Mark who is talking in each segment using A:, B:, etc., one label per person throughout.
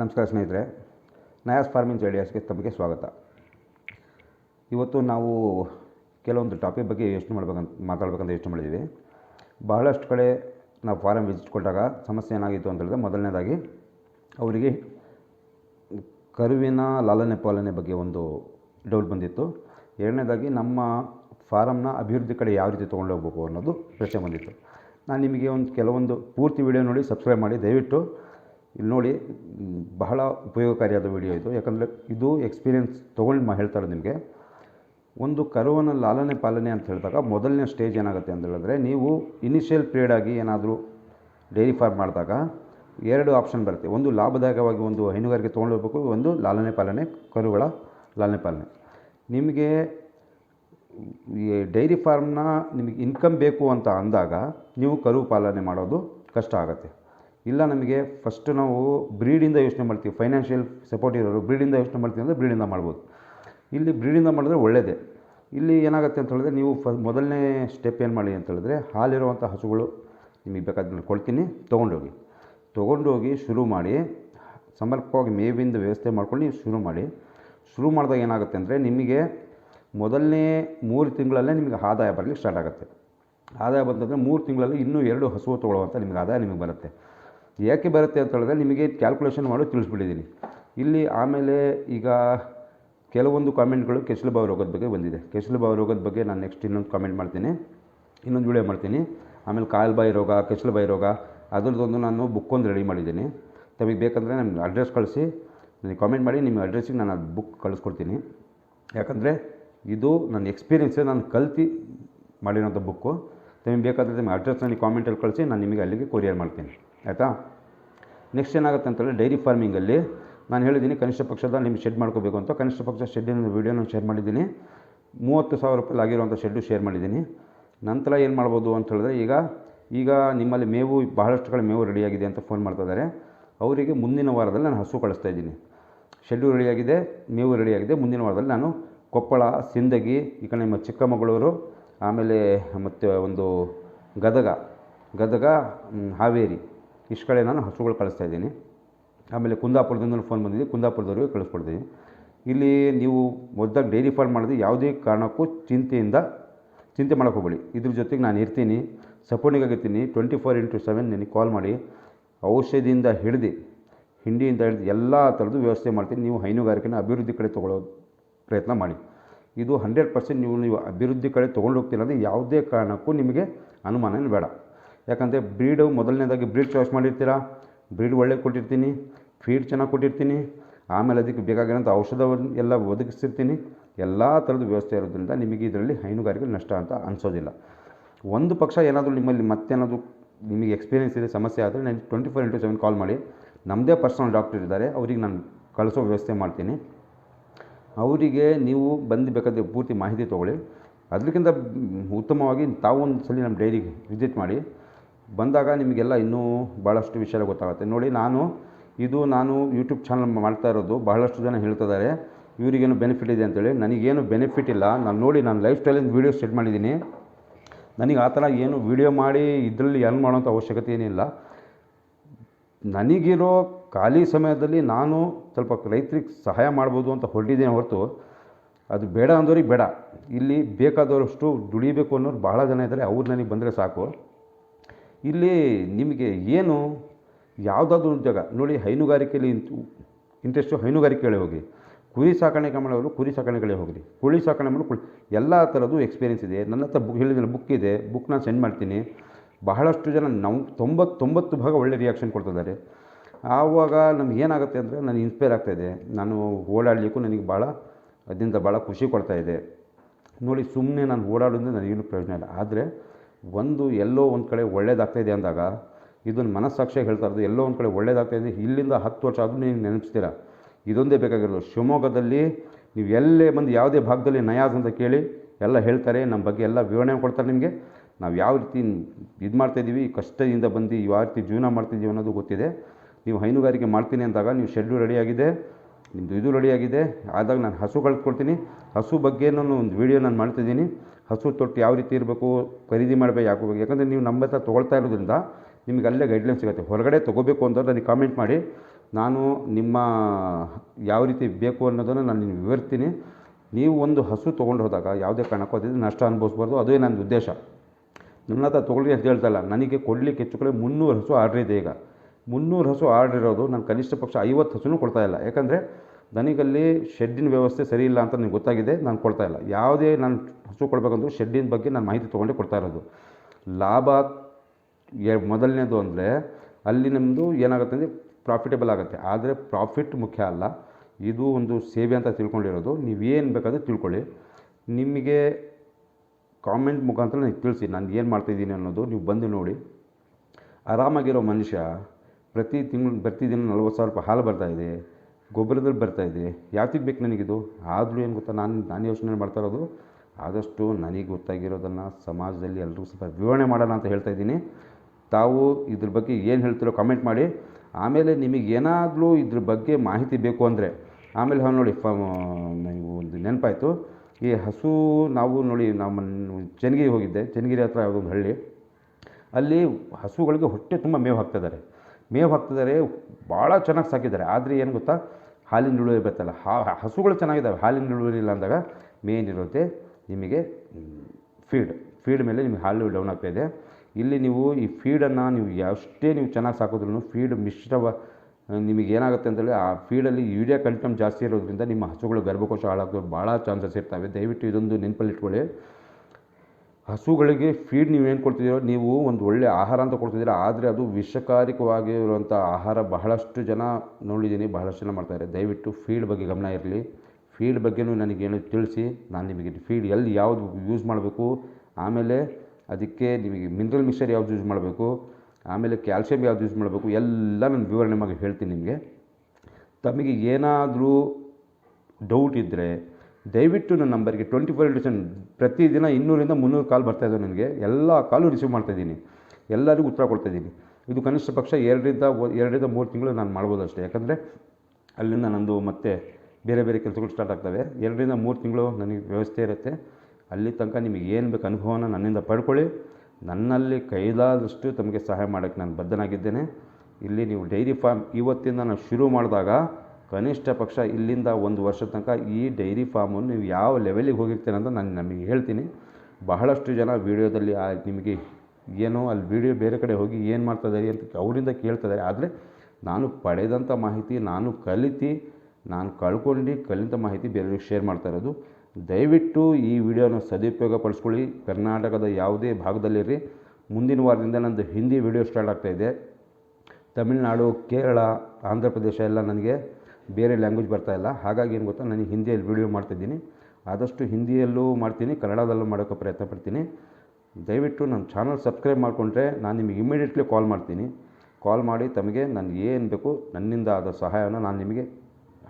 A: ನಮಸ್ಕಾರ ಸ್ನೇಹಿತರೆ, ನಯಾಸ್ ಫಾರ್ಮಿಂಗ್ ಐಡಿಯಾಸ್ಗೆ ತಮಗೆ ಸ್ವಾಗತ. ಇವತ್ತು ನಾವು ಕೆಲವೊಂದು ಟಾಪಿಕ್ ಬಗ್ಗೆ ಯೋಚನೆ ಮಾಡ್ಬೇಕಂತ ಮಾತಾಡ್ಬೇಕಂತ ಯೋಚನೆ ಮಾಡಿದ್ದೀವಿ. ಬಹಳಷ್ಟು ಕಡೆ ನಾವು ಫಾರಮ್ ವಿಸಿಟ್ ಕೊಟ್ಟಾಗ ಸಮಸ್ಯೆ ಏನಾಗಿತ್ತು ಅಂತ ಹೇಳಿದ್ರೆ ಮೊದಲನೇದಾಗಿ ಅವರಿಗೆ ಕರುವಿನ ಲಾಲನೆ ಪಾಲನೆ ಬಗ್ಗೆ ಒಂದು ಡೌಟ್ ಬಂದಿತ್ತು. ಎರಡನೇದಾಗಿ ನಮ್ಮ ಫಾರಮ್ನ ಅಭಿವೃದ್ಧಿ ಕಡೆ ಯಾವ ರೀತಿ ತೊಗೊಂಡು ಹೋಗ್ಬೇಕು ಅನ್ನೋದು ಪ್ರಶ್ನೆ ಬಂದಿತ್ತು. ನಾನು ನಿಮಗೆ ಒಂದು ಕೆಲವೊಂದು ಪೂರ್ತಿ ವಿಡಿಯೋ ನೋಡಿ ಸಬ್ಸ್ಕ್ರೈಬ್ ಮಾಡಿ, ದಯವಿಟ್ಟು ಇಲ್ಲಿ ನೋಡಿ, ಬಹಳ ಉಪಯೋಗಕಾರಿಯಾದ ವಿಡಿಯೋ ಇದು. ಯಾಕಂದರೆ ಇದು ಎಕ್ಸ್ಪೀರಿಯೆನ್ಸ್ ತೊಗೊಂಡು ಮಾ ಹೇಳ್ತಾರೆ ನಿಮಗೆ. ಒಂದು ಕರುವನ್ನು ಲಾಲನೆ ಪಾಲನೆ ಅಂತ ಹೇಳಿದಾಗ ಮೊದಲನೇ ಸ್ಟೇಜ್ ಏನಾಗುತ್ತೆ ಅಂತ ಹೇಳಿದ್ರೆ, ನೀವು ಇನಿಷಿಯಲ್ ಪೀರಿಯಡ್ ಆಗಿ ಏನಾದರೂ ಡೈರಿ ಫಾರ್ಮ್ ಮಾಡಿದಾಗ ಎರಡು ಆಪ್ಷನ್ ಬರುತ್ತೆ. ಒಂದು ಲಾಭದಾಯಕವಾಗಿ ಒಂದು ಹೈನುಗಾರಿಕೆ ತೊಗೊಂಡು ಹೋಗ್ಬೇಕು, ಒಂದು ಲಾಲನೆ ಪಾಲನೆ, ಕರುಗಳ ಲಾಲನೆ ಪಾಲನೆ. ನಿಮಗೆ ಈ ಡೈರಿ ಫಾರ್ಮ್ನ ನಿಮಗೆ ಇನ್ಕಮ್ ಬೇಕು ಅಂತ ಅಂದಾಗ ನೀವು ಕರು ಪಾಲನೆ ಮಾಡೋದು ಕಷ್ಟ ಆಗುತ್ತೆ. ಇಲ್ಲ ನಮಗೆ ಫಸ್ಟ್ ನಾವು ಬ್ರೀಡಿಂದ ಯೋಚನೆ ಮಾಡ್ತೀವಿ. ಫೈನಾನ್ಷಿಯಲ್ ಸಪೋರ್ಟ್ ಇರೋರು ಬ್ರೀಡಿಂದ ಯೋಚನೆ ಮಾಡ್ತೀವಿ ಅಂದರೆ ಬ್ರೀಡಿಂದ ಮಾಡ್ಬೋದು. ಇಲ್ಲಿ ಬ್ರೀಡಿಂದ ಮಾಡಿದ್ರೆ ಒಳ್ಳೆಯದೇ ಇಲ್ಲಿ ಏನಾಗುತ್ತೆ ಅಂತ ಹೇಳಿದ್ರೆ ನೀವು ಫ, ಮೊದಲನೇ ಸ್ಟೆಪ್ ಏನು ಮಾಡಿ ಅಂತ ಹೇಳಿದ್ರೆ ಹಾಲಿರುವಂಥ ಹಸುಗಳು ನಿಮಗೆ ಬೇಕಾದ್ರೆ ಕೊಡ್ತೀನಿ, ತೊಗೊಂಡೋಗಿ. ತೊಗೊಂಡೋಗಿ ಶುರು ಮಾಡಿ, ಸಮರ್ಪಕವಾಗಿ ಮೇವಿಂದ ವ್ಯವಸ್ಥೆ ಮಾಡ್ಕೊಂಡು ನೀವು ಶುರು ಮಾಡಿ. ಶುರು ಮಾಡಿದಾಗ ಏನಾಗುತ್ತೆ ಅಂದರೆ ನಿಮಗೆ ಮೊದಲನೇ ಮೂರು ತಿಂಗಳಲ್ಲೇ ನಿಮಗೆ ಆದಾಯ ಬರಲಿಕ್ಕೆ ಸ್ಟಾರ್ಟ್ ಆಗುತ್ತೆ. ಆದಾಯ ಬಂತಂದರೆ ಮೂರು ತಿಂಗಳಲ್ಲಿ ಇನ್ನೂ ಎರಡು ಹಸುವು ತೊಗೊಳ್ಳುವಂಥ ನಿಮಗೆ ಆದಾಯ ನಿಮಗೆ ಬರುತ್ತೆ. ಯಾಕೆ ಬರುತ್ತೆ ಅಂತ ಹೇಳಿದ್ರೆ ನಿಮಗೆ ಕ್ಯಾಲ್ಕುಲೇಷನ್ ಮಾಡಿ ತಿಳಿಸ್ಬಿಟ್ಟಿದ್ದೀನಿ. ಇಲ್ಲಿ ಆಮೇಲೆ ಈಗ ಕೆಲವೊಂದು ಕಾಮೆಂಟ್ಗಳು ಕೆಸಲು ರೋಗದ ಬಗ್ಗೆ ಬಂದಿದೆ. ಕೆಸಲು ಬಾವು ರೋಗದ ಬಗ್ಗೆ ನಾನು ನೆಕ್ಸ್ಟ್ ಇನ್ನೊಂದು ಕಾಮೆಂಟ್ ಮಾಡ್ತೀನಿ. ಇನ್ನೊಂದು ವಿಡಿಯೋ ಮಾಡ್ತೀನಿ. ಆಮೇಲೆ ಕಾಲ್ಬಾಯಿ ರೋಗ ಕೆಸಲು ಬಾಯಿ ರೋಗ, ಅದರದ್ದೊಂದು ನಾನು ಬುಕ್ ಒಂದು ರೆಡಿ ಮಾಡಿದ್ದೀನಿ. ತಮಗೆ ಬೇಕಂದರೆ ನನ್ನ ಅಡ್ರೆಸ್ ಕಳಿಸಿ. ನನಗೆ ಕಾಮೆಂಟ್ ಮಾಡಿ, ನಿಮ್ಮ ಅಡ್ರೆಸ್ಸಿಗೆ ನಾನು ಅದು ಬುಕ್ ಕಳಿಸ್ಕೊಡ್ತೀನಿ. ಯಾಕಂದರೆ ಇದು ನನ್ನ ಎಕ್ಸ್ಪೀರಿಯೆನ್ಸೇ ನಾನು ಕಲ್ತು ಮಾಡಿರೋಂಥ ಬುಕ್ಕು ತಮಗೆ ಬೇಕಾದರೆ ನಿಮ್ಮ ಅಡ್ರೆಸ್ ನನಗೆ ಕಾಮೆಂಟಲ್ಲಿ ಕಳಿಸಿ, ನಾನು ನಿಮಗೆ ಅಲ್ಲಿಗೆ ಕೊರಿಯರ್ ಮಾಡ್ತೀನಿ. ಆಯಿತಾ? ನೆಕ್ಸ್ಟ್ ಏನಾಗುತ್ತೆ ಅಂತೇಳಿ ಡೈರಿ ಫಾರ್ಮಿಂಗಲ್ಲಿ ನಾನು ಹೇಳಿದ್ದೀನಿ ಕನಿಷ್ಠ ಪಕ್ಷದ ನಿಮ್ಮ ಶೆಡ್ ಮಾಡ್ಕೋಬೇಕು ಅಂತ. ಕನಿಷ್ಠ ಪಕ್ಷ ಶೆಡ್ಡಿನ ನಾನು ಶೇರ್ ಮಾಡಿದ್ದೀನಿ. ಮೂವತ್ತು ಸಾವಿರ ರೂಪಾಯಿ ಆಗಿರುವಂಥ ಶೆಡ್ಡು ಶೇರ್ ಮಾಡಿದ್ದೀನಿ. ನಂತರ ಏನು ಮಾಡ್ಬೋದು ಅಂತ ಹೇಳಿದ್ರೆ ಈಗ ಈಗ ನಿಮ್ಮಲ್ಲಿ ಮೇವು, ಬಹಳಷ್ಟು ಕಡೆ ಮೇವು ರೆಡಿಯಾಗಿದೆ ಅಂತ ಫೋನ್ ಮಾಡ್ತಾ ಇದ್ದಾರೆ. ಅವರಿಗೆ ಮುಂದಿನ ವಾರದಲ್ಲಿ ನಾನು ಹಸು ಕಳಿಸ್ತಾ ಇದ್ದೀನಿ. ಶೆಡ್ಡು ರೆಡಿಯಾಗಿದೆ ಮೇವು ರೆಡಿಯಾಗಿದೆ ಮುಂದಿನ ವಾರದಲ್ಲಿ ನಾನು ಕೊಪ್ಪಳ, ಸಿಂದಗಿ, ಈ ಕಡೆ ನಿಮ್ಮ ಚಿಕ್ಕಮಗಳೂರು, ಆಮೇಲೆ ಮತ್ತು ಒಂದು ಗದಗ ಗದಗ ಹಾವೇರಿ. ಇಷ್ಟು ಕಡೆ ನಾನು ಹಸುಗಳು ಕಳಿಸ್ತಾ ಇದ್ದೀನಿ. ಆಮೇಲೆ ಕುಂದಾಪುರದಿಂದ ಫೋನ್ ಬಂದಿದೆ. ಕುಂದಾಪುರದವ್ರಿಗೆ ಕಳಿಸ್ಕೊಡ್ತೀನಿ. ಇಲ್ಲಿ ನೀವು ಮೊದಲಾಗಿ ಡೈರಿ ಫಾರ್ಮ್ ಮಾಡಿದ್ರೆ ಯಾವುದೇ ಕಾರಣಕ್ಕೂ ಚಿಂತೆಯಿಂದ ಚಿಂತೆ ಮಾಡೋಕೆ ಹೋಗಬೇಡಿ. ಇದ್ರ ಜೊತೆಗೆ ನಾನು ಇರ್ತೀನಿ. ಸಪೋರ್ಟಿಗಾಗಿರ್ತೀನಿ ಟ್ವೆಂಟಿ ಫೋರ್ ಇಂಟು ಸೆವೆನ್ ನನಗೆ ಕಾಲ್ ಮಾಡಿ. ಔಷಧಿಯಿಂದ ಹಿಡಿದು, ಹಿಂಡಿಯಿಂದ ಹಿಡಿದು ಎಲ್ಲ ಥರದ್ದು ವ್ಯವಸ್ಥೆ ಮಾಡ್ತೀನಿ. ನೀವು ಹೈನುಗಾರಿಕೆನ ಅಭಿವೃದ್ಧಿ ಕಡೆ ತೊಗೊಳ್ಳೋ ಪ್ರಯತ್ನ ಮಾಡಿ. ಇದು ಹಂಡ್ರೆಡ್ ಪರ್ಸೆಂಟ್ ನೀವು ನೀವು ಅಭಿವೃದ್ಧಿ ಕಡೆ ತೊಗೊಂಡು ಹೋಗ್ತೀರ ಅಂದರೆ ಯಾವುದೇ ಕಾರಣಕ್ಕೂ ನಿಮಗೆ ಅನುಮಾನ ಬೇಡ. ಯಾಕಂದರೆ ಬ್ರೀಡು ಮೊದಲನೇದಾಗಿ ಬ್ರೀಡ್ ಚಾಯ್ಸ್ ಮಾಡಿರ್ತೀರಾ? ಬ್ರೀಡ್ ಒಳ್ಳೆ ಕೊಟ್ಟಿರ್ತೀನಿ ಫೀಡ್ ಚೆನ್ನಾಗಿ ಕೊಟ್ಟಿರ್ತೀನಿ, ಆಮೇಲೆ ಅದಕ್ಕೆ ಬೇಕಾಗಿರೋಂಥ ಔಷಧವನ್ನು ಎಲ್ಲ ಒದಗಿಸಿರ್ತೀನಿ ಎಲ್ಲ ಥರದ ವ್ಯವಸ್ಥೆ ಇರೋದ್ರಿಂದ ನಿಮಗೆ ಇದರಲ್ಲಿ ಹೈನುಗಾರಿಕೆ ನಷ್ಟ ಅಂತ ಅನಿಸೋದಿಲ್ಲ. ಒಂದು ಪಕ್ಷ ಏನಾದರೂ ನಿಮ್ಮಲ್ಲಿ ಮತ್ತೇನಾದರೂ ನಿಮಗೆ ಎಕ್ಸ್ಪೀರಿಯೆನ್ಸ್ ಇದೆ ಸಮಸ್ಯೆ ಆದರೆ ನಾನು twenty four into seven call ಮಾಡಿ. ನಮ್ಮದೇ ಪರ್ಸನಲ್ ಡಾಕ್ಟರ್ ಇದ್ದಾರೆ, ಅವ್ರಿಗೆ ನಾನು ಕಳಿಸೋ ವ್ಯವಸ್ಥೆ ಮಾಡ್ತೀನಿ. ಅವರಿಗೆ ನೀವು ಬಂದು ಬೇಕಾದರೆ ಪೂರ್ತಿ ಮಾಹಿತಿ ತೊಗೊಳ್ಳಿ. ಅದಕ್ಕಿಂತ ಉತ್ತಮವಾಗಿ ತಾವು ಒಂದು ಸಲ ನಮ್ಮ ಡೈರಿಗೆ ವಿಸಿಟ್ ಮಾಡಿ. ಬಂದಾಗ ನಿಮಗೆಲ್ಲ ಇನ್ನೂ ಭಾಳಷ್ಟು ವಿಷಯ ಗೊತ್ತಾಗುತ್ತೆ. ನೋಡಿ, ನಾನು ಇದು ನಾನು ಯೂಟ್ಯೂಬ್ ಚಾನಲ್ ಮಾಡ್ತಾ ಇರೋದು, ಬಹಳಷ್ಟು ಜನ ಹೇಳ್ತಿದ್ದಾರೆ, ಇವರಿಗೇನು ಬೆನಿಫಿಟ್ ಇದೆ ಅಂತೇಳಿ. ನನಗೇನು ಬೆನಿಫಿಟ್ ಇಲ್ಲ. ನಾನು ನೋಡಿ, ನಾನು ಲೈಫ್ ಸ್ಟೈಲಿಂದ ವೀಡಿಯೋ ಸೆಟ್ ಮಾಡಿದ್ದೀನಿ. ನನಗೆ ಆ ಥರ ಏನು ವೀಡಿಯೋ ಮಾಡಿ ಇದರಲ್ಲಿ ಏನು ಮಾಡೋಂಥ ಅವಶ್ಯಕತೆ ಏನಿಲ್ಲ. ನನಗಿರೋ ಖಾಲಿ ಸಮಯದಲ್ಲಿ ನಾನು ಸ್ವಲ್ಪ ರೈತರಿಗೆ ಸಹಾಯ ಮಾಡ್ಬೋದು ಅಂತ ಹೊರಟಿದ್ದೀನಿ ಹೊರತು, ಅದು ಬೇಡ ಅಂದವ್ರಿಗೆ ಬೇಡ. ಇಲ್ಲಿ ಬೇಕಾದವರಷ್ಟು ದುಡಿಬೇಕು ಅನ್ನೋರು ಭಾಳ ಜನ ಇದ್ದಾರೆ. ಅವ್ರು ನನಗೆ ಬಂದರೆ ಸಾಕು. ಇಲ್ಲಿ ನಿಮಗೆ ಏನು ಯಾವುದಾದ್ರು ಒಂದು ಜಾಗ, ನೋಡಿ ಹೈನುಗಾರಿಕೆಯಲ್ಲಿ ಇಂಟ್ರೆಸ್ಟು ಹೈನುಗಾರಿಕೆಗಳೇ ಹೋಗಿ. ಕುರಿ ಸಾಕಾಣಿಕೆ ಮಾಡೋರು ಕುರಿ ಸಾಕಾಣಿಕೆಗಳೇ ಹೋಗಲಿ ಕುರಿ ಸಾಕಾಣೆ ಮಾಡಲು ಕುಳಿ, ಎಲ್ಲ ಥರದ್ದು ಎಕ್ಸ್ಪೀರಿಯೆನ್ಸ್ ಇದೆ. ನನ್ನ ಹತ್ರ ಬುಕ್ ಹೇಳಿದ್ರೆ ಬುಕ್ ಇದೆ ಬುಕ್ ನಾನು ಸೆಂಡ್ ಮಾಡ್ತೀನಿ. ಬಹಳಷ್ಟು ಜನ ನಾವು ತೊಂಬತ್ತು ತೊಂಬತ್ತು ಭಾಗ ಒಳ್ಳೆ ರಿಯಾಕ್ಷನ್ ಕೊಡ್ತಿದ್ದಾರೆ ಆವಾಗ ನಮ್ಗೆ ಏನಾಗುತ್ತೆ ಅಂದರೆ ನಾನು ಇನ್ಸ್ಪೈರ್ ಆಗ್ತಾಯಿದೆ ನಾನು ಓಡಾಡಲಿಕ್ಕೂ ನನಗೆ ಭಾಳ ಅದರಿಂದ ಭಾಳ ಖುಷಿ ಕೊಡ್ತಾಯಿದೆ ನೋಡಿ ಸುಮ್ಮನೆ ನಾನು ಓಡಾಡೋದ್ರಿಂದ ನನಗೇನು ಪ್ರಯೋಜನ ಇಲ್ಲ. ಆದರೆ ಒಂದು ಎಲ್ಲೋ ಒಂದು ಕಡೆ ಒಳ್ಳೇದಾಗ್ತಾಯಿದೆ ಅಂದಾಗ, ಇದನ್ನು ಮನಸ್ಸಾಕ್ಷಿಯಾಗಿ ಹೇಳ್ತಾ ಇರೋದು, ಎಲ್ಲೋ ಒಂದು ಕಡೆ ಒಳ್ಳೇದಾಗ್ತಾ ಇದೆ ಇಲ್ಲಿಂದ ಹತ್ತು ವರ್ಷ ಆದರೂ ನೀವು ನೆನಪಿಸ್ತೀರಾ? ಇದೊಂದೇ ಬೇಕಾಗಿರೋದು. ಶಿವಮೊಗ್ಗದಲ್ಲಿ ನೀವು ಎಲ್ಲೇ ಬಂದು ಯಾವುದೇ ಭಾಗದಲ್ಲಿ ನಯಾಜ್ ಅಂತ ಕೇಳಿ ಎಲ್ಲ ಹೇಳ್ತಾರೆ, ನಮ್ಮ ಬಗ್ಗೆ ಎಲ್ಲ ವಿವರಣೆ ಕೊಡ್ತಾರೆ ನಿಮಗೆ. ನಾವು ಯಾವ ರೀತಿ ಇದು ಮಾಡ್ತಾಯಿದ್ದೀವಿ ಕಷ್ಟದಿಂದ ಬಂದು ಯಾವ ರೀತಿ ಜೀವನ ಮಾಡ್ತಿದ್ದೀವಿ ಅನ್ನೋದು ಗೊತ್ತಿದೆ. ನೀವು ಹೈನುಗಾರಿಕೆ ಮಾಡ್ತೀನಿ ಅಂದಾಗ ನೀವು ಶೆಡ್ಯೂಲ್ ರೆಡಿಯಾಗಿದೆ ನಿಮ್ಮದು ಇದು ರೆಡಿಯಾಗಿದೆ ಆದಾಗ ನಾನು ಹಸು ಕಳ್ಸ್ಕೊಡ್ತೀನಿ. ಹಸು ಬಗ್ಗೆ ನಾನು ಒಂದು ವೀಡಿಯೋ ನಾನು ಮಾಡ್ತಿದ್ದೀನಿ. ಹಸು ತೊಟ್ಟು ಯಾವ ರೀತಿ ಇರಬೇಕು, ಖರೀದಿ ಮಾಡಬೇಕು ಯಾಕೋಬೇಕು ಯಾಕಂದರೆ ನೀವು ನಮ್ಮ ಹತ್ರ ತೊಗೊಳ್ತಾ ಇರೋದ್ರಿಂದ ನಿಮಗೆ ಅಲ್ಲೇ ಗೈಡ್ಲೈನ್ ಸಿಗುತ್ತೆ. ಹೊರಗಡೆ ತೊಗೋಬೇಕು ಅಂತ ನನಗೆ ಕಾಮೆಂಟ್ ಮಾಡಿ. ನಾನು ನಿಮ್ಮ ಯಾವ ರೀತಿ ಬೇಕು ಅನ್ನೋದನ್ನು ನಾನು ನಿಮ್ಗೆ ವಿವರಿಸ್ತೀನಿ. ನೀವು ಒಂದು ಹಸು ತೊಗೊಂಡು ಹೋದಾಗ ಯಾವುದೇ ಕಾರಣಕ್ಕೂ ನಷ್ಟ ಅನುಭವಿಸ್ಬಾರ್ದು. ಅದೇ ನನ್ನ ಉದ್ದೇಶ. ನನ್ನ ಹತ್ರ ತೊಗೊಳ್ಳಿ ಅಂತ ಹೇಳ್ತಾ ಇಲ್ಲ ನನಗೆ ಕೊಡಲಿಕ್ಕೆ ಹೆಚ್ಚು ಕಡೆ ಮುನ್ನೂರು ಹಸು ಆರ್ಡ್ರ್ ಇದೆ ಈಗ. ಮುನ್ನೂರು ಹಸು ಆರ್ಡ್ರ್ ಇರೋದು ನಾನು ಕನಿಷ್ಠ ಪಕ್ಷ ಐವತ್ತು ಹಸುನೂ ಕೊಡ್ತಾಯಿಲ್ಲ ಯಾಕಂದರೆ ನನಗಲ್ಲಿ ಶೆಡ್ಡಿನ ವ್ಯವಸ್ಥೆ ಸರಿ ಇಲ್ಲ ಅಂತ ನನಗೆ ಗೊತ್ತಾಗಿದೆ, ನಾನು ಕೊಡ್ತಾ ಇಲ್ಲ. ಯಾವುದೇ ನಾನು ಹಸು ಕೊಡಬೇಕಂದ್ರೂ ಶೆಡ್ಡಿನ ಬಗ್ಗೆ ನಾನು ಮಾಹಿತಿ ತೊಗೊಂಡೇ ಕೊಡ್ತಾ ಇರೋದು. ಲಾಭ ಮೊದಲನೇದು ಅಂದರೆ ಅಲ್ಲಿ ನಮ್ಮದು ಏನಾಗುತ್ತೆ ಅಂದರೆ ಪ್ರಾಫಿಟೇಬಲ್ ಆಗುತ್ತೆ. ಆದರೆ ಪ್ರಾಫಿಟ್ ಮುಖ್ಯ ಅಲ್ಲ. ಇದು ಒಂದು ಸೇವೆ ಅಂತ ತಿಳ್ಕೊಂಡಿರೋದು. ನೀವೇನು ಬೇಕಾದ್ರೆ ತಿಳ್ಕೊಳ್ಳಿ. ನಿಮಗೆ ಕಾಮೆಂಟ್ ಮುಖಾಂತರ ನನಗೆ ತಿಳಿಸಿ, ನಾನು ಏನು ಮಾಡ್ತಾಯಿದ್ದೀನಿ ಅನ್ನೋದು ನೀವು ಬಂದು ನೋಡಿ. ಆರಾಮಾಗಿರೋ ಮನುಷ್ಯ ಪ್ರತಿ ತಿಂಗಳು ಪ್ರತಿದಿನ ನಲ್ವತ್ತು ಸಾವಿರ ರೂಪಾಯಿ ಹಾಲು ಬರ್ತಾಯಿದೆ ಗೊಬ್ಬರದಲ್ಲಿ ಬರ್ತಾಯಿದೆ ಯಾತಿಗೆ ಬೇಕು ನನಗಿದು? ಆದರೂ ಏನು ಗೊತ್ತಾ, ನಾನು ನಾನು ಯೋಚನೆ ಮಾಡ್ತಾ ಇರೋದು, ಆದಷ್ಟು ನನಗೆ ಗೊತ್ತಾಗಿರೋದನ್ನು ಸಮಾಜದಲ್ಲಿ ಎಲ್ಲರಿಗೂ ಸ್ವಲ್ಪ ವಿವರಣೆ ಮಾಡೋಣ ಅಂತ ಹೇಳ್ತಾ ಇದ್ದೀನಿ. ತಾವು ಇದ್ರ ಬಗ್ಗೆ ಏನು ಹೇಳ್ತಿರೋ ಕಮೆಂಟ್ ಮಾಡಿ. ಆಮೇಲೆ ನಿಮಗೆ ಏನಾದರೂ ಇದ್ರ ಬಗ್ಗೆ ಮಾಹಿತಿ ಬೇಕು ಅಂದರೆ, ಆಮೇಲೆ ಹಾಂ ನೋಡಿ, ಫ ಒಂದು ನೆನಪಾಯಿತು. ಈ ಹಸು, ನಾವು ನೋಡಿ, ನಮ್ಮ ಚೆನ್ನಗಿರಿ ಹೋಗಿದ್ದೆ, ಚೆನ್ನಗಿರಿ ಹತ್ರ ಯಾವುದೊಂದು ಹಳ್ಳಿ. ಅಲ್ಲಿ ಹಸುಗಳಿಗೆ ಹೊಟ್ಟೆ ತುಂಬ ಮೇವು ಹಾಕ್ತಿದ್ದಾರೆ. ಮೇವು ಹಾಕ್ತಿದ್ದಾರೆ ಭಾಳ ಚೆನ್ನಾಗಿ ಸಾಕಿದ್ದಾರೆ. ಆದರೆ ಏನು ಗೊತ್ತಾ ಹಾಲಿನ ಇಳುವರಿ ಬರ್ತಲ್ಲ ಹಸುಗಳು ಚೆನ್ನಾಗಿದ್ದಾವೆ. ಹಾಲಿನ ಇಳುವರಿ ಇಲ್ಲ ಅಂದಾಗ ಮೇನ್ ಇರುತ್ತೆ ನಿಮಗೆ ಫೀಡ್ ಫೀಡ್ ಮೇಲೆ ನಿಮಗೆ ಹಾಲು ಡೌನ್ ಆಗ್ತಾ ಇದೆ. ಇಲ್ಲಿ ನೀವು ಈ ಫೀಡನ್ನು ನೀವು ಎಷ್ಟೇ ನೀವು ಚೆನ್ನಾಗಿ ಸಾಕೋದ್ರೂ ಫೀಡ್ ಮಿಶ್ರವ ನಿಮಗೆ ಏನಾಗುತ್ತೆ ಅಂತೇಳಿ ಆ ಫೀಡಲ್ಲಿ ಯೂರಿಯಾ ಕಂಟೆಂಟ್ ಜಾಸ್ತಿ ಇರೋದ್ರಿಂದ ನಿಮ್ಮ ಹಸುಗಳು ಗರ್ಭಕೋಶ ಹಾಳಾಗೋದು ಭಾಳ ಚಾನ್ಸಸ್ ಇರ್ತವೆ. ದಯವಿಟ್ಟು ಇದೊಂದು ನೆನಪಲ್ಲಿಟ್ಕೊಳ್ಳಿ ಹಸುಗಳಿಗೆ ಫೀಡ್ ನೀವು ಏನು ಕೊಡ್ತಿದ್ದೀರೋ, ನೀವು ಒಂದು ಒಳ್ಳೆಯ ಆಹಾರ ಅಂತ ಕೊಡ್ತಿದ್ದೀರಾ, ಆದರೆ ಅದು ವಿಷಕಾರಿಕವಾಗಿರುವಂಥ ಆಹಾರ ಬಹಳಷ್ಟು ಜನ ನೋಡಿದ್ದೀನಿ, ಬಹಳಷ್ಟು ಜನ ಮಾಡ್ತಾರೆ ದಯವಿಟ್ಟು ಫೀಡ್ ಬಗ್ಗೆ ಗಮನ ಇರಲಿ. ಫೀಡ್ ಬಗ್ಗೆನೂ ನನಗೇನು ತಿಳಿಸಿ, ನಾನು ನಿಮಗೆ ಫೀಡ್ ಎಲ್ಲಿ ಯಾವುದು ಯೂಸ್ ಮಾಡಬೇಕು, ಆಮೇಲೆ ಅದಕ್ಕೆ ನಿಮಗೆ ಮಿನರಲ್ ಮಿಕ್ಸರ್ ಯಾವ್ದು ಯೂಸ್ ಮಾಡಬೇಕು, ಆಮೇಲೆ ಕ್ಯಾಲ್ಸಿಯಂ ಯಾವ್ದು ಯೂಸ್ ಮಾಡಬೇಕು, ಎಲ್ಲ ನಾನು ವಿವರಣೆ ಮಾಡಿ ಹೇಳ್ತೀನಿ ನಿಮಗೆ. ತಮಗೆ ಏನಾದರೂ ಡೌಟ್ ಇದ್ದರೆ ದಯವಿಟ್ಟು ನನ್ನ ನಂಬರ್ಗೆ ಟ್ವೆಂಟಿ ಫೋರ್ ಇಂಟು ಸೆವೆನ್ ಪ್ರತಿದಿನ ಇನ್ನೂರಿಂದ ಮುನ್ನೂರು ಕಾಲ್ ಬರ್ತಾಯಿದೆ ನನಗೆ. ಎಲ್ಲ ಕಾಲು ರಿಸೀವ್ ಮಾಡ್ತಾಯಿದ್ದೀನಿ ಎಲ್ಲರಿಗೂ ಉತ್ತರ ಕೊಡ್ತಾಯಿದ್ದೀನಿ ಇದು ಕನಿಷ್ಠ ಪಕ್ಷ ಎರಡರಿಂದ ಎರಡರಿಂದ ಮೂರು ತಿಂಗಳು ನಾನು ಮಾಡ್ಬೋದು ಅಷ್ಟೇ. ಯಾಕಂದರೆ ಅಲ್ಲಿಂದ ನಂದು ಮತ್ತೆ ಬೇರೆ ಬೇರೆ ಕೆಲಸಗಳು ಸ್ಟಾರ್ಟ್ ಆಗ್ತವೆ. ಎರಡರಿಂದ ಮೂರು ತಿಂಗಳು ನನಗೆ ವ್ಯವಸ್ಥೆ ಇರುತ್ತೆ. ಅಲ್ಲಿ ತನಕ ನಿಮಗೆ ಏನು ಬೇಕು ಅನುಭವನ ನನ್ನಿಂದ ಪಡ್ಕೊಳ್ಳಿ. ನನ್ನಲ್ಲಿ ಕೈಲಾದಷ್ಟು ತಮಗೆ ಸಹಾಯ ಮಾಡೋಕ್ಕೆ ನಾನು ಬದ್ಧನಾಗಿದ್ದೇನೆ. ಇಲ್ಲಿ ನೀವು ಡೈರಿ ಫಾರ್ಮ್ ಇವತ್ತಿಂದ ನಾನು ಶುರು ಮಾಡಿದಾಗ ಕನಿಷ್ಠ ಪಕ್ಷ ಇಲ್ಲಿಂದ ಒಂದು ವರ್ಷದ ತನಕ ಈ ಡೈರಿ ಫಾರ್ಮನ್ನು ನೀವು ಯಾವ ಲೆವೆಲಿಗೆ ಹೋಗಿರ್ತೀರ ಅಂತ ನಾನು ನಮಗೆ ಹೇಳ್ತೀನಿ. ಬಹಳಷ್ಟು ಜನ ವೀಡಿಯೋದಲ್ಲಿ ನಿಮಗೆ ಏನೋ ಅಲ್ಲಿ ವೀಡಿಯೋ ಬೇರೆ ಕಡೆ ಹೋಗಿ ಏನು ಮಾಡ್ತಾಯಿದ್ದಾರೆ ಅಂತ ಅವರಿಂದ ಕೇಳ್ತಿದ್ದಾರೆ. ಆದರೆ ನಾನು ಪಡೆದಂಥ ಮಾಹಿತಿ, ನಾನು ಕಲಿತು, ನಾನು ಕಳ್ಕೊಂಡು ಕಲಿತ ಮಾಹಿತಿ ಬೇರೆಯವ್ರಿಗೆ ಶೇರ್ ಮಾಡ್ತಾ ಇರೋದು. ದಯವಿಟ್ಟು ಈ ವಿಡಿಯೋನ ಸದುಪಯೋಗ ಪಡಿಸ್ಕೊಳ್ಳಿ ಕರ್ನಾಟಕದ ಯಾವುದೇ ಭಾಗದಲ್ಲಿರಿ ಮುಂದಿನ ವಾರದಿಂದ ನಂದು ಹಿಂದಿ ವಿಡಿಯೋ ಸ್ಟಾರ್ಟ್ ಆಗ್ತಾಯಿದೆ ತಮಿಳುನಾಡು, ಕೇರಳ, ಆಂಧ್ರ ಪ್ರದೇಶ ಎಲ್ಲ ನನಗೆ ಬೇರೆ ಲ್ಯಾಂಗ್ವೇಜ್ ಬರ್ತಾ ಇಲ್ಲ. ಹಾಗಾಗಿ ಏನು ಗೊತ್ತಾ ನನಗೆ ಹಿಂದಿಯಲ್ಲಿ ವಿಡಿಯೋ ಮಾಡ್ತಿದ್ದೀನಿ. ಆದಷ್ಟು ಹಿಂದಿಯಲ್ಲೂ ಮಾಡ್ತೀನಿ, ಕನ್ನಡದಲ್ಲೂ ಮಾಡೋಕ್ಕೆ ಪ್ರಯತ್ನ ಪಡ್ತೀನಿ. ದಯವಿಟ್ಟು ನನ್ನ ಚಾನಲ್ ಸಬ್ಸ್ಕ್ರೈಬ್ ಮಾಡಿಕೊಂಡ್ರೆ ನಾನು ನಿಮಗೆ ಇಮಿಡಿಯೇಟ್ಲಿ ಕಾಲ್ ಮಾಡ್ತೀನಿ. ಕಾಲ್ ಮಾಡಿ ತಮಗೆ ನಾನು ಏನು ಬೇಕು, ನನ್ನಿಂದ ಆದ ಸಹಾಯವನ್ನು ನಾನು ನಿಮಗೆ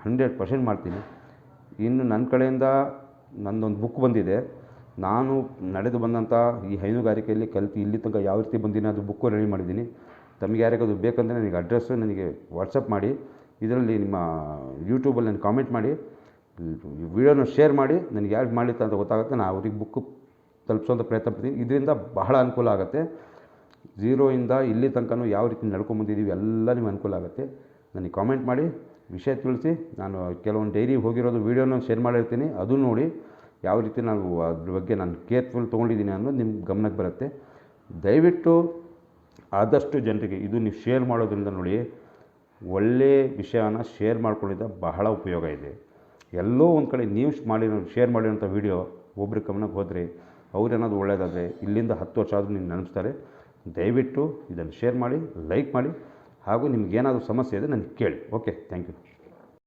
A: ಹಂಡ್ರೆಡ್ ಪರ್ಸೆಂಟ್ ಮಾಡ್ತೀನಿ. ಇನ್ನು ನನ್ನ ಕಡೆಯಿಂದ ನನ್ನದೊಂದು ಬುಕ್ ಬಂದಿದೆ. ನಾನು ನಡೆದು ಬಂದಂಥ ಈ ಹೈನುಗಾರಿಕೆಯಲ್ಲಿ ಕಲಿತು ಇಲ್ಲಿ ತನಕ ಯಾವ ರೀತಿ ಬಂದಿನ, ಅದು ಬುಕ್ಕು ರೆಡಿ ಮಾಡಿದ್ದೀನಿ. ತಮಗೆ ಯಾರಿಗಾದ್ರು ಬೇಕಂದರೆ ನನಗೆ ಅಡ್ರೆಸ್ಸು ನನಗೆ ವಾಟ್ಸಪ್ ಮಾಡಿ. ಇದರಲ್ಲಿ ನಿಮ್ಮ ಯೂಟ್ಯೂಬಲ್ಲಿ ನಾನು ಕಾಮೆಂಟ್ ಮಾಡಿ, ವಿಡಿಯೋನ ಶೇರ್ ಮಾಡಿ, ನನಗೆ ಯಾರು ಮಾಡಿತ್ತು ಅಂತ ಗೊತ್ತಾಗುತ್ತೆ, ನಾನು ಅವ್ರಿಗೆ ಬುಕ್ ತಲುಪಿಸೋಂಥ ಪ್ರಯತ್ನ ಪಡ್ತೀನಿ. ಇದರಿಂದ ಬಹಳ ಅನುಕೂಲ ಆಗುತ್ತೆ. ಝೀರೋಯಿಂದ ಇಲ್ಲಿ ತನಕನೂ ಯಾವ ರೀತಿ ನಡ್ಕೊಂಬಂದಿದ್ದೀವಿ ಎಲ್ಲ ನಿಮ್ಗೆ ಅನುಕೂಲ ಆಗುತ್ತೆ. ನನಗೆ ಕಾಮೆಂಟ್ ಮಾಡಿ, ವಿಷಯ ತಿಳಿಸಿ, ನಾನು ಕೆಲವೊಂದು ಡೈರಿ ಹೋಗಿರೋದು ವೀಡಿಯೋನ ಶೇರ್ ಮಾಡಿರ್ತೀನಿ. ಅದು ನೋಡಿ ಯಾವ ರೀತಿ ನಾನು ಅದ್ರ ಬಗ್ಗೆ ನಾನು ಕೇರ್ಫುಲ್ ತೊಗೊಂಡಿದ್ದೀನಿ ಅನ್ನೋದು ನಿಮ್ಮ ಗಮನಕ್ಕೆ ಬರುತ್ತೆ. ದಯವಿಟ್ಟು ಆದಷ್ಟು ಜನರಿಗೆ ಇದು ನೀವು ಶೇರ್ ಮಾಡೋದ್ರಿಂದ ನೋಡಿ ಒಳ್ಳೆಯ ವಿಷಯನ ಶೇರ್ ಮಾಡ್ಕೊಂಡಿದ್ದ ಬಹಳ ಉಪಯೋಗ ಇದೆ. ಎಲ್ಲೋ ಒಂದು ಕಡೆ ನೀವು ಮಾಡಿರೋ ಶೇರ್ ಮಾಡಿರೋಂಥ ವೀಡಿಯೋ ಒಬ್ರಿಗೆ ಗಮನಕ್ಕೆ ಹೋದರೆ ಅವ್ರೇನಾದ್ರು ಒಳ್ಳೆಯದಾದರೆ ಇಲ್ಲಿಂದ ಹತ್ತು ವರ್ಷ ಆದರೂ ನೀವು ದಯವಿಟ್ಟು ಇದನ್ನು ಶೇರ್ ಮಾಡಿ ಲೈಕ್ ಮಾಡಿ, ಹಾಗೂ ನಿಮಗೇನಾದರೂ ಸಮಸ್ಯೆ ಇದೆ ನನಗೆ ಕೇಳಿ. Okay thank you